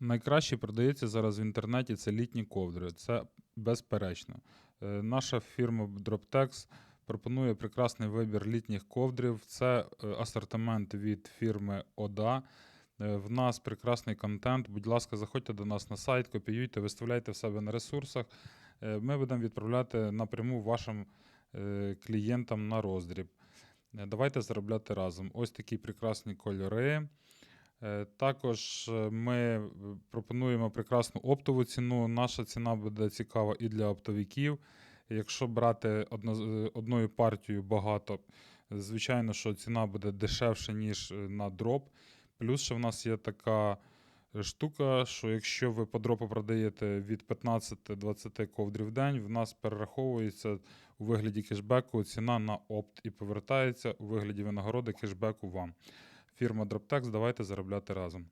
Найкраще продається зараз в інтернеті це літні ковдри. Це безперечно. Е, Наша фірма Droptex пропонує прекрасний вибір літніх ковдрів. Це е, асортимент від фірми ОДА. Е, В нас прекрасний контент. Будь ласка, заходьте до нас на сайт, копіюйте, виставляйте в себе на ресурсах. Ми будемо відправляти напряму вашим клієнтам на роздріб. Давайте заробляти разом. Ось такі прекрасні кольори. Е, Також е, ми е, пропонуємо прекрасну оптову ціну. Наша ціна буде цікава і для оптовиків. Якщо брати одно, одною партією багато, звичайно, що ціна буде дешевше, ніж на дроп. Плюс ще в нас є така штука, що якщо ви по дропу продаєте від 15-20 ковдрів в день, в нас перераховується у вигляді кешбеку ціна на опт і повертається у вигляді винагороди кешбеку вам. Фірма DropTax, давайте заробляти разом.